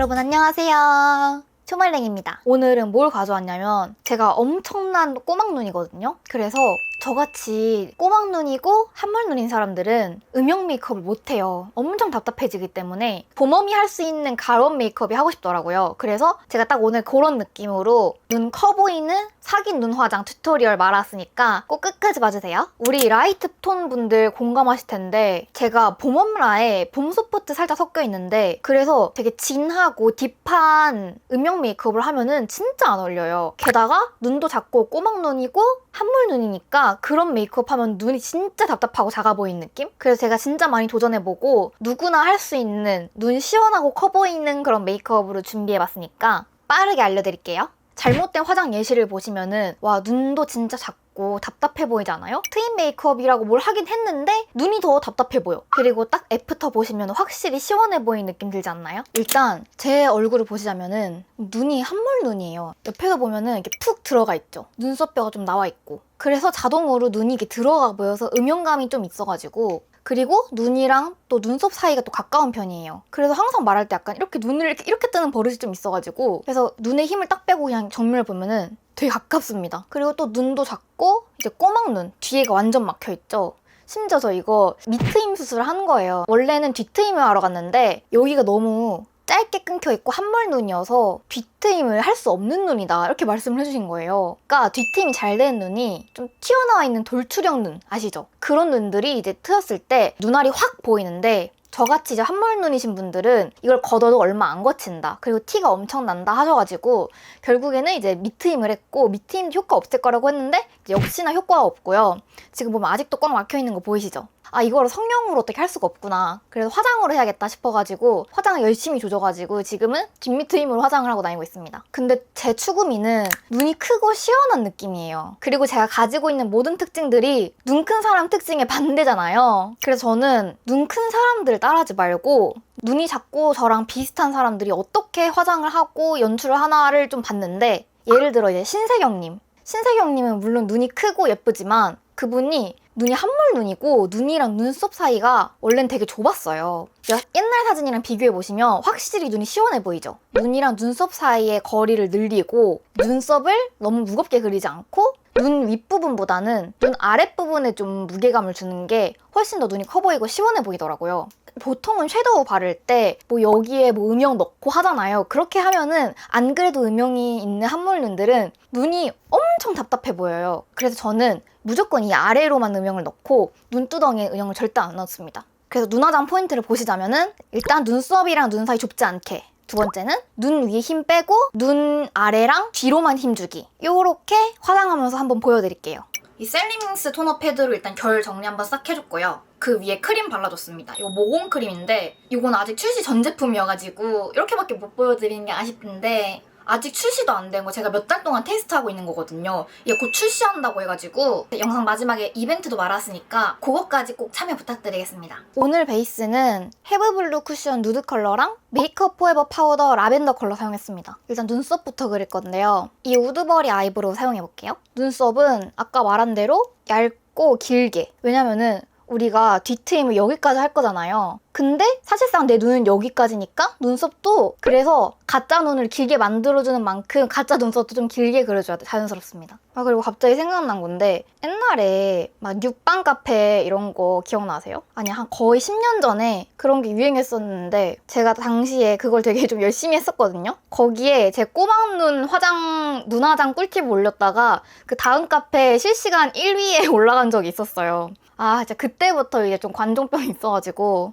여러분 안녕하세요. 초말랭입니다. 오늘은 뭘 가져왔냐면 제가 엄청난 꼬막눈이거든요. 그래서 저같이 꼬막눈이고 한물눈인 사람들은 음영 메이크업을 못해요. 엄청 답답해지기 때문에 봄웜이 할 수 있는 가론 메이크업이 하고 싶더라고요. 그래서 제가 딱 오늘 그런 느낌으로 눈 커 보이는 사귄 눈 화장 튜토리얼 말았으니까 꼭 끝까지 봐주세요. 우리 라이트 톤 분들 공감하실 텐데 제가 봄웜라에 봄 소프트 살짝 섞여 있는데 그래서 되게 진하고 딥한 음영 메이크업을 하면은 진짜 안 어울려요. 게다가 눈도 작고 꼬막눈이고 한물 눈이니까 그런 메이크업 하면 눈이 진짜 답답하고 작아 보이는 느낌? 그래서 제가 진짜 많이 도전해보고 누구나 할 수 있는 눈 시원하고 커 보이는 그런 메이크업으로 준비해봤으니까 빠르게 알려드릴게요. 잘못된 화장 예시를 보시면은 와 눈도 진짜 작고 답답해 보이지 않아요? 트임 메이크업이라고 뭘 하긴 했는데 눈이 더 답답해 보여. 그리고 딱 애프터 보시면 확실히 시원해 보이는 느낌 들지 않나요? 일단 제 얼굴을 보시자면은 눈이 한물 눈이에요. 옆에서 보면은 이렇게 푹 들어가 있죠. 눈썹뼈가 좀 나와 있고. 그래서 자동으로 눈이 이렇게 들어가 보여서 음영감이 좀 있어가지고 그리고 눈이랑 또 눈썹 사이가 또 가까운 편이에요. 그래서 항상 말할 때 약간 이렇게 눈을 이렇게, 이렇게 뜨는 버릇이 좀 있어가지고 그래서 눈에 힘을 딱 빼고 그냥 정면을 보면은 되게 가깝습니다. 그리고 또 눈도 작고 이제 꼬막눈 뒤에가 완전 막혀 있죠. 심지어 저 이거 밑트임 수술을 한 거예요. 원래는 뒤트임을 하러 갔는데 여기가 너무 짧게 끊겨 있고 한물 눈이어서 뒤트임을 할 수 없는 눈이다 이렇게 말씀을 해주신 거예요. 그러니까 뒤트임이 잘 되는 눈이 좀 튀어나와 있는 돌출형 눈 아시죠? 그런 눈들이 이제 트였을 때 눈알이 확 보이는데 저같이 이제 한물 눈이신 분들은 이걸 걷어도 얼마 안 거친다. 그리고 티가 엄청 난다 하셔가지고 결국에는 이제 밑트임을 했고 밑트임 효과 없을 거라고 했는데 역시나 효과가 없고요. 지금 보면 아직도 꽉 막혀 있는 거 보이시죠? 아 이거를 성형으로 어떻게 할 수가 없구나. 그래서 화장으로 해야겠다 싶어가지고 화장을 열심히 조져가지고 지금은 뒷밑트임으로 화장을 하고 다니고 있습니다. 근데 제 추구미는 눈이 크고 시원한 느낌이에요. 그리고 제가 가지고 있는 모든 특징들이 눈 큰 사람 특징의 반대잖아요. 그래서 저는 눈 큰 사람들 따라하지 말고 눈이 작고 저랑 비슷한 사람들이 어떻게 화장을 하고 연출을 하나를 좀 봤는데 예를 들어 이제 신세경님. 신세경님은 물론 눈이 크고 예쁘지만 그분이 눈이 한물 눈이고 눈이랑 눈썹 사이가 원래는 되게 좁았어요. 옛날 사진이랑 비교해 보시면 확실히 눈이 시원해 보이죠. 눈이랑 눈썹 사이의 거리를 늘리고 눈썹을 너무 무겁게 그리지 않고 눈 윗부분보다는 눈 아랫부분에 좀 무게감을 주는 게 훨씬 더 눈이 커 보이고 시원해 보이더라고요. 보통은 섀도우 바를 때 뭐 여기에 뭐 음영 넣고 하잖아요. 그렇게 하면은 안 그래도 음영이 있는 한물 눈들은 눈이 엄청 답답해 보여요. 그래서 저는 무조건 이 아래로만 음영을 넣고 눈두덩이에 음영을 절대 안 넣습니다. 그래서 눈화장 포인트를 보시자면은 일단 눈썹이랑 눈 사이 좁지 않게 두 번째는 눈 위에 힘 빼고 눈 아래랑 뒤로만 힘 주기 요렇게 화장하면서 한번 보여드릴게요. 이 셀리밍스 토너 패드로 일단 결 정리 한번 싹 해줬고요. 그 위에 크림 발라줬습니다. 이거 모공 크림인데 이건 아직 출시 전 제품이어가지고 이렇게밖에 못 보여드리는 게 아쉽은데 아직 출시도 안 된 거 제가 몇 달 동안 테스트하고 있는 거거든요. 이게 곧 출시한다고 해가지고 영상 마지막에 이벤트도 말았으니까 그것까지 꼭 참여 부탁드리겠습니다. 오늘 베이스는 헤브블루 쿠션 누드 컬러랑 메이크업 포에버 파우더 라벤더 컬러 사용했습니다. 일단 눈썹부터 그릴 건데요. 이 우드버리 아이브로우 사용해볼게요. 눈썹은 아까 말한 대로 얇고 길게 왜냐면은 우리가 뒤트임을 여기까지 할 거잖아요. 근데 사실상 내 눈은 여기까지니까 눈썹도 그래서 가짜 눈을 길게 만들어주는 만큼 가짜 눈썹도 좀 길게 그려줘야 돼 자연스럽습니다. 아 그리고 갑자기 생각난 건데 옛날에 막 육방 카페 이런 거 기억나세요? 아니 한 거의 10년 전에 그런 게 유행했었는데 제가 당시에 그걸 되게 좀 열심히 했었거든요. 거기에 제 꼬막 눈 화장 눈화장 꿀팁 올렸다가 그 다음 카페 실시간 1위에 올라간 적이 있었어요. 아 진짜 그때부터 이제 좀 관종병이 있어가지고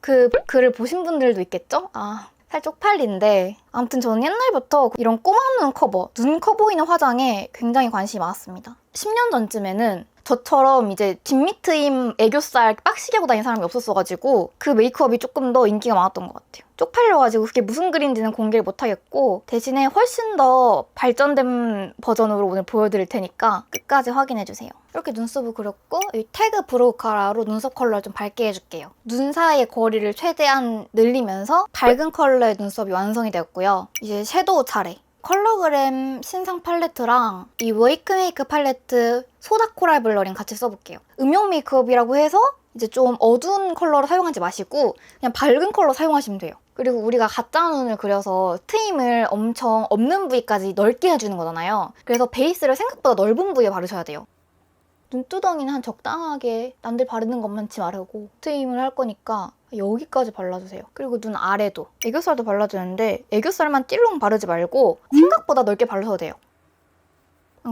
그 글을 보신 분들도 있겠죠? 아 살짝 쪽팔린데 아무튼 저는 옛날부터 이런 꼬막 눈 커버, 눈 커 보이는 화장에 굉장히 관심이 많았습니다. 10년 전쯤에는 저처럼 이제 뒷밑트임 애교살 빡시게 하고 다니는 사람이 없었어가지고 그 메이크업이 조금 더 인기가 많았던 것 같아요. 쪽팔려가지고 그게 무슨 그림인지는 공개를 못하겠고 대신에 훨씬 더 발전된 버전으로 오늘 보여드릴 테니까 끝까지 확인해주세요. 이렇게 눈썹을 그렸고 이 태그 브로우 카라로 눈썹 컬러를 좀 밝게 해줄게요. 눈 사이의 거리를 최대한 늘리면서 밝은 컬러의 눈썹이 완성이 되었고요. 이제 섀도우 차례. 컬러그램 신상 팔레트랑 이 웨이크메이크 팔레트 소다 코랄 블러링 같이 써볼게요. 음영 메이크업이라고 해서 이제 좀 어두운 컬러를 사용하지 마시고 그냥 밝은 컬러 사용하시면 돼요. 그리고 우리가 가짜 눈을 그려서 트임을 엄청 없는 부위까지 넓게 해주는 거잖아요. 그래서 베이스를 생각보다 넓은 부위에 바르셔야 돼요. 눈두덩이는 한 적당하게 남들 바르는 것만치 마르고 트임을 할 거니까 여기까지 발라주세요. 그리고 눈 아래도 애교살도 발라주는데 애교살만 찔롱 바르지 말고 생각보다 넓게 발라도 돼요.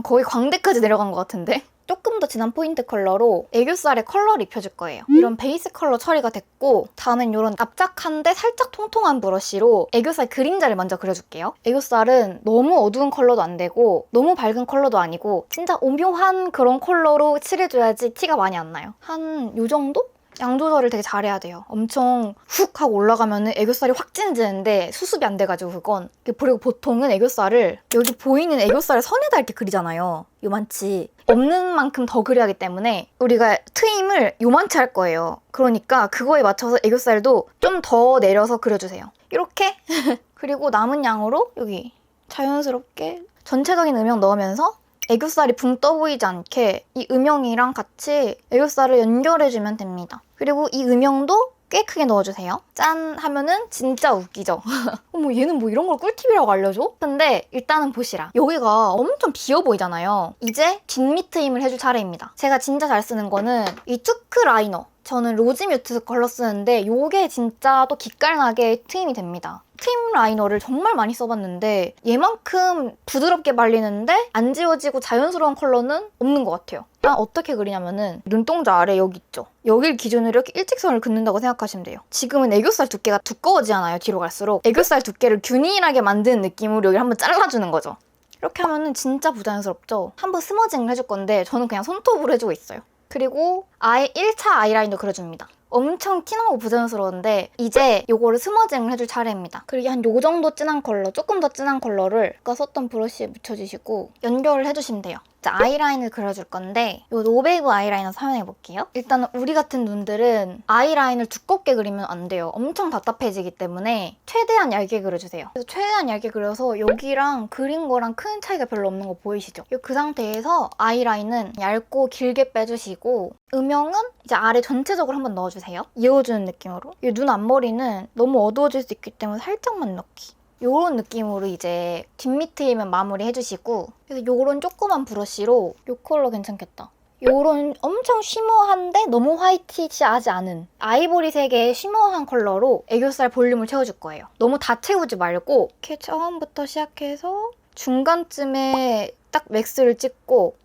거의 광대까지 내려간 것 같은데? 조금 더 진한 포인트 컬러로 애교살에 컬러를 입혀줄 거예요. 이런 베이스 컬러 처리가 됐고 다음엔 이런 납작한데 살짝 통통한 브러쉬로 애교살 그림자를 먼저 그려줄게요. 애교살은 너무 어두운 컬러도 안 되고 너무 밝은 컬러도 아니고 진짜 오묘한 그런 컬러로 칠해줘야지 티가 많이 안 나요. 한 요 정도? 양 조절을 되게 잘해야 돼요. 엄청 훅 하고 올라가면은 애교살이 확 찐지는데 수습이 안 돼가지고 그건 그리고 보통은 애교살을 여기 보이는 애교살을 선에다 이렇게 그리잖아요. 요만치 없는 만큼 더 그려야 하기 때문에 우리가 트임을 요만치 할 거예요. 그러니까 그거에 맞춰서 애교살도 좀 더 내려서 그려주세요. 이렇게 그리고 남은 양으로 여기 자연스럽게 전체적인 음영 넣으면서 애교살이 붕 떠 보이지 않게 이 음영이랑 같이 애교살을 연결해주면 됩니다. 그리고 이 음영도 꽤 크게 넣어주세요. 짠 하면은 진짜 웃기죠? 어머 얘는 뭐 이런 걸 꿀팁이라고 알려줘? 근데 일단은 보시라. 여기가 엄청 비어 보이잖아요. 이제 뒷밑 트임을 해줄 차례입니다. 제가 진짜 잘 쓰는 거는 이 투크 라이너. 저는 로즈 뮤트 컬러 쓰는데 이게 진짜 또 기깔나게 트임이 됩니다. 트임 라이너를 정말 많이 써봤는데 얘만큼 부드럽게 발리는데 안 지워지고 자연스러운 컬러는 없는 것 같아요. 난 어떻게 그리냐면은 눈동자 아래 여기 있죠. 여길 기준으로 이렇게 일직선을 긋는다고 생각하시면 돼요. 지금은 애교살 두께가 두꺼워지잖아요. 뒤로 갈수록 애교살 두께를 균일하게 만드는 느낌으로 여기 한번 잘라주는 거죠. 이렇게 하면은 진짜 부자연스럽죠? 한번 스머징을 해줄 건데 저는 그냥 손톱으로 해주고 있어요. 그리고 아예 1차 아이라인도 그려줍니다. 엄청 티나고 부자연스러운데 이제 요거를 스머징을 해줄 차례입니다. 그리고 한 요 정도 진한 컬러, 조금 더 진한 컬러를 아까 썼던 브러쉬에 묻혀주시고 연결을 해주시면 돼요. 이제 아이라인을 그려줄 건데 요 노베이브 아이라이너 사용해 볼게요. 일단은 우리 같은 눈들은 아이라인을 두껍게 그리면 안 돼요. 엄청 답답해지기 때문에 최대한 얇게 그려주세요. 그래서 최대한 얇게 그려서 여기랑 그린 거랑 큰 차이가 별로 없는 거 보이시죠? 요그 상태에서 아이라인은 얇고 길게 빼주시고 음영은 이제 아래 전체적으로 한번 넣어주세요. 이어주는 느낌으로. 이 눈 앞머리는 너무 어두워질 수 있기 때문에 살짝만 넣기. 요런 느낌으로 이제 트임은 마무리 해주시고 그래서 요런 조그만 브러쉬로 요 컬러 괜찮겠다. 요런 엄청 쉬머한데 너무 화이티시하지 않은 아이보리색의 쉬머한 컬러로 애교살 볼륨을 채워줄 거예요. 너무 다 채우지 말고 이렇게 처음부터 시작해서 중간쯤에 딱 맥스를 찍고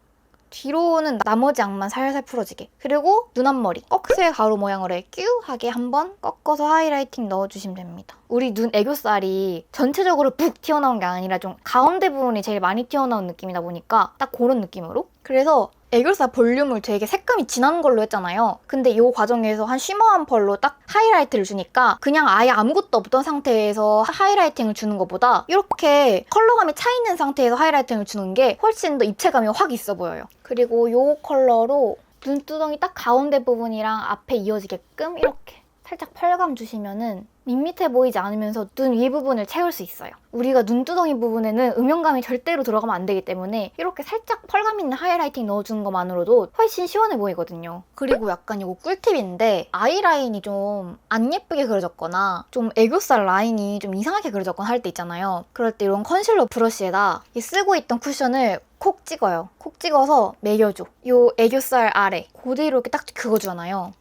뒤로는 나머지 양만 살살 풀어지게. 그리고 눈 앞머리 꺽쇠 가루 모양으로 끼우하게 한번 꺾어서 하이라이팅 넣어주시면 됩니다. 우리 눈 애교살이 전체적으로 푹 튀어나온 게 아니라 좀 가운데 부분이 제일 많이 튀어나온 느낌이다 보니까 딱 그런 느낌으로. 그래서 애교살 볼륨을 되게 색감이 진한 걸로 했잖아요. 근데 이 과정에서 한 쉬머한 펄로 딱 하이라이트를 주니까 그냥 아예 아무것도 없던 상태에서 하이라이팅을 주는 것보다 이렇게 컬러감이 차 있는 상태에서 하이라이팅을 주는 게 훨씬 더 입체감이 확 있어 보여요. 그리고 이 컬러로 눈두덩이 딱 가운데 부분이랑 앞에 이어지게끔 이렇게 살짝 펄감 주시면은 밋밋해 보이지 않으면서 눈 위 부분을 채울 수 있어요. 우리가 눈두덩이 부분에는 음영감이 절대로 들어가면 안 되기 때문에 이렇게 살짝 펄감 있는 하이라이팅 넣어주는 것만으로도 훨씬 시원해 보이거든요. 그리고 약간 이거 꿀팁인데 아이라인이 좀 안 예쁘게 그려졌거나 좀 애교살 라인이 좀 이상하게 그려졌거나 할 때 있잖아요. 그럴 때 이런 컨실러 브러쉬에다 이 쓰고 있던 쿠션을 콕 찍어요. 콕 찍어서 매겨줘. 요 애교살 아래 그대로 이렇게 딱 그어주잖아요.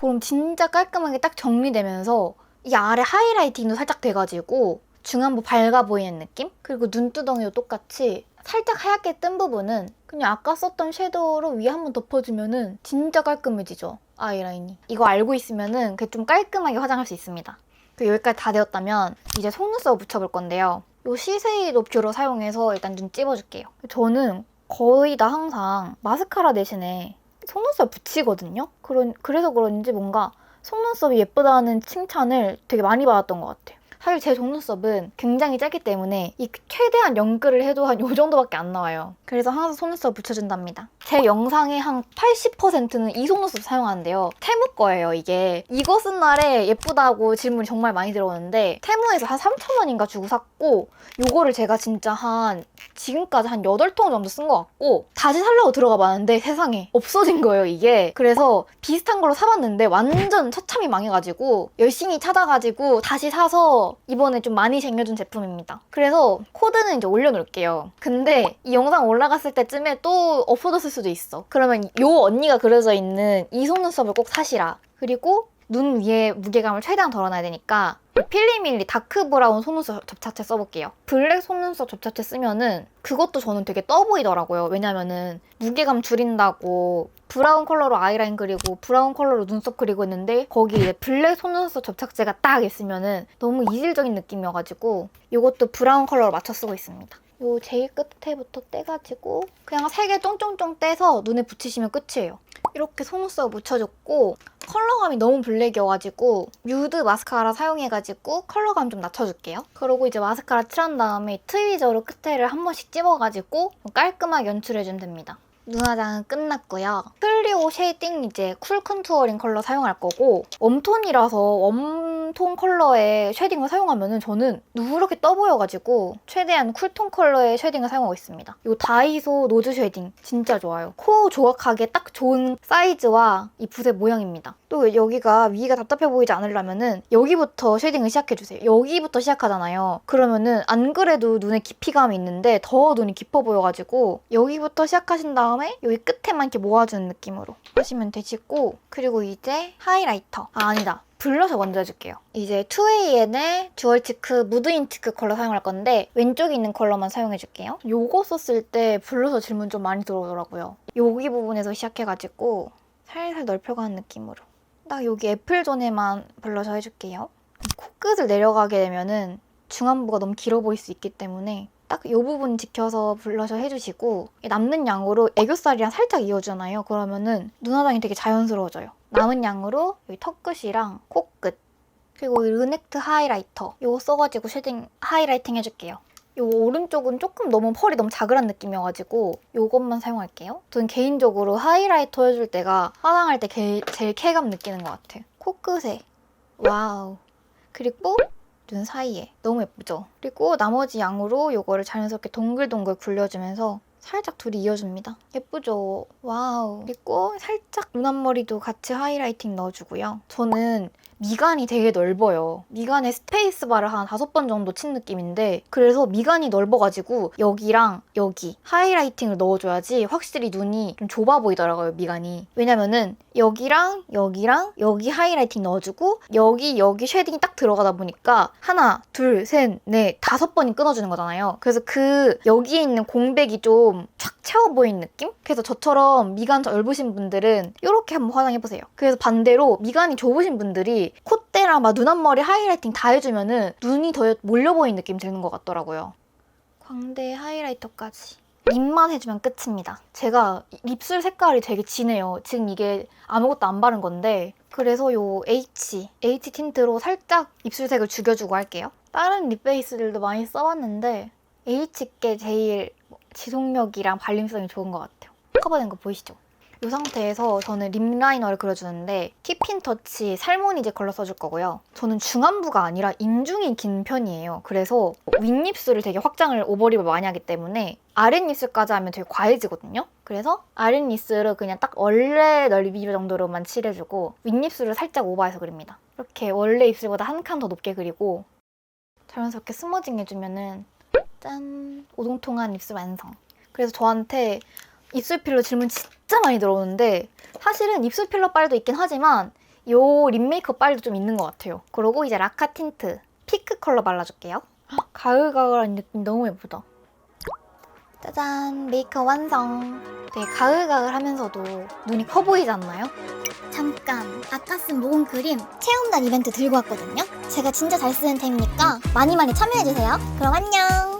그럼 진짜 깔끔하게 딱 정리되면서 이 아래 하이라이팅도 살짝 돼가지고 중안부 밝아 보이는 느낌? 그리고 눈두덩이도 똑같이 살짝 하얗게 뜬 부분은 그냥 아까 썼던 섀도우로 위에 한 번 덮어주면은 진짜 깔끔해지죠 아이라인이 이거 알고 있으면은 그게 좀 깔끔하게 화장할 수 있습니다 그 여기까지 다 되었다면 이제 속눈썹 붙여볼 건데요 이 시세이도 뷰러 사용해서 일단 눈 찝어줄게요 저는 거의 다 항상 마스카라 대신에 속눈썹 붙이거든요. 그런, 그래서 그런지 뭔가 속눈썹이 예쁘다는 칭찬을 되게 많이 받았던 것 같아요. 사실 제 속눈썹은 굉장히 짧기 때문에 이 최대한 연끌을 해도 한 요 정도밖에 안 나와요. 그래서 항상 속눈썹 붙여준답니다. 제 영상의 한 80%는 이 속눈썹 사용하는데요. 테무 거예요, 이게. 이거 쓴 날에 예쁘다고 질문이 정말 많이 들어오는데 테무에서 한 3,000원인가 주고 샀고 요거를 제가 진짜 한 지금까지 한 8통 정도 쓴 것 같고 다시 살려고 들어가 봤는데 세상에 없어진 거예요 이게 그래서 비슷한 걸로 사봤는데 완전 처참히 망해가지고 열심히 찾아가지고 다시 사서 이번에 좀 많이 쟁여준 제품입니다. 그래서 코드는 이제 올려놓을게요. 근데 이 영상 올라갔을 때쯤에 또 없어졌을 수도 있어. 그러면 요 언니가 그려져 있는 이 속눈썹을 꼭 사시라. 그리고 눈 위에 무게감을 최대한 덜어놔야 되니까 필리밀리 다크 브라운 속눈썹 접착제 써볼게요. 블랙 속눈썹 접착제 쓰면은 그것도 저는 되게 떠 보이더라고요. 왜냐면은 무게감 줄인다고 브라운 컬러로 아이라인 그리고 브라운 컬러로 눈썹 그리고 있는데 거기에 블랙 속눈썹 접착제가 딱 있으면은 너무 이질적인 느낌이어가지고 이것도 브라운 컬러로 맞춰 쓰고 있습니다. 요 제일 끝에부터 떼가지고 그냥 세 개 쫑쫑쫑 떼서 눈에 붙이시면 끝이에요. 이렇게 속눈썹 묻혀줬고 컬러감이 너무 블랙이어가지고 뮤드 마스카라 사용해가지고 컬러감 좀 낮춰줄게요. 그리고 이제 마스카라 칠한 다음에 트위저로 끝에를 한 번씩 찝어가지고 깔끔하게 연출해주면 됩니다. 눈화장은 끝났고요. 클리오 쉐이딩 이제 쿨 컨투어링 컬러 사용할 거고 웜톤이라서 웜톤 컬러의 쉐딩을 사용하면은 저는 누렇게 떠 보여가지고 최대한 쿨톤 컬러의 쉐딩을 사용하고 있습니다. 이 다이소 노즈 쉐딩 진짜 좋아요. 코 조각하기에 딱 좋은 사이즈와 이 붓의 모양입니다. 또 여기가 위가 답답해 보이지 않으려면은 여기부터 쉐딩을 시작해주세요. 여기부터 시작하잖아요. 그러면은 안 그래도 눈에 깊이감이 있는데 더 눈이 깊어 보여가지고 여기부터 시작하신 다음 에 여기 끝에만 이렇게 모아주는 느낌으로 하시면 되시고 그리고 이제 하이라이터. 아 아니다. 블러셔 먼저 해줄게요. 이제 2AN의 듀얼 치크 무드인 치크 컬러 사용할 건데 왼쪽에 있는 컬러만 사용해줄게요. 요거 썼을 때 블러셔 질문 좀 많이 들어오더라고요. 여기 부분에서 시작해가지고 살살 넓혀가는 느낌으로 딱 여기 애플존에만 블러셔 해줄게요. 코끝을 내려가게 되면은 중안부가 너무 길어 보일 수 있기 때문에 딱 이 부분 지켜서 블러셔 해주시고 남는 양으로 애교살이랑 살짝 이어주잖아요. 그러면은 눈화장이 되게 자연스러워져요. 남은 양으로 여기 턱끝이랑 코끝 그리고 이 르넥트 하이라이터 이거 써가지고 쉐딩 하이라이팅 해줄게요. 요 오른쪽은 조금 너무 펄이 너무 자그란 느낌이어가지고 요것만 사용할게요. 저는 개인적으로 하이라이터 해줄 때가 화장할 때 게- 제일 쾌감 느끼는 것 같아요. 코끝에 와우 그리고 눈 사이에 너무 예쁘죠? 그리고 나머지 양으로 요거를 자연스럽게 동글동글 굴려주면서 살짝 둘이 이어줍니다. 예쁘죠? 와우. 그리고 살짝 눈 앞머리도 같이 하이라이팅 넣어주고요. 저는 미간이 되게 넓어요. 미간에 스페이스바를 한 다섯 번 정도 친 느낌인데 그래서 미간이 넓어가지고 여기랑 여기 하이라이팅을 넣어줘야지 확실히 눈이 좀 좁아 보이더라고요, 미간이. 왜냐면은 여기랑 여기랑 여기 하이라이팅 넣어주고 여기 여기 쉐딩이 딱 들어가다 보니까 하나, 둘, 셋, 넷, 다섯 번이 끊어주는 거잖아요. 그래서 그 여기에 있는 공백이 좀촥 채워 보이는 느낌? 그래서 저처럼 미간 넓으신 분들은 이렇게 한번 화장해보세요. 그래서 반대로 미간이 좁으신 분들이 콧대랑 막 눈 앞머리 하이라이팅 다 해주면은 눈이 더 몰려 보이는 느낌 드는 것 같더라고요. 광대 하이라이터까지. 립만 해주면 끝입니다. 제가 입술 색깔이 되게 진해요. 지금 이게 아무것도 안 바른 건데 그래서 요 H, H 틴트로 살짝 입술색을 죽여주고 할게요. 다른 립 베이스들도 많이 써봤는데 H께 제일 지속력이랑 발림성이 좋은 것 같아요. 커버된 거 보이시죠? 이 상태에서 저는 립 라이너를 그려주는데 킵핀 터치 살모니제 컬러 써줄 거고요. 저는 중안부가 아니라 인중이 긴 편이에요. 그래서 윗입술을 되게 확장을 오버립을 많이 하기 때문에 아랫입술까지 하면 되게 과해지거든요. 그래서 아랫입술을 그냥 딱 원래 넓이 정도로만 칠해주고 윗입술을 살짝 오버해서 그립니다. 이렇게 원래 입술보다 한 칸 더 높게 그리고 자연스럽게 스머징 해주면은 짠 오동통한 입술 완성. 그래서 저한테 입술 필러 질문 진짜 많이 들어오는데 사실은 입술 필러 빨도 있긴 하지만 요 립 메이크업 빨도 좀 있는 것 같아요. 그리고 이제 라카 틴트 피크 컬러 발라줄게요. 헉, 가을가을한 느낌 너무 예쁘다. 짜잔 메이크업 완성. 되게 가을가을 하면서도 눈이 커 보이지 않나요? 잠깐 아까 쓴 모공 크림 체험단 이벤트 들고 왔거든요? 제가 진짜 잘 쓰는 템이니까 많이 많이 참여해주세요. 그럼 안녕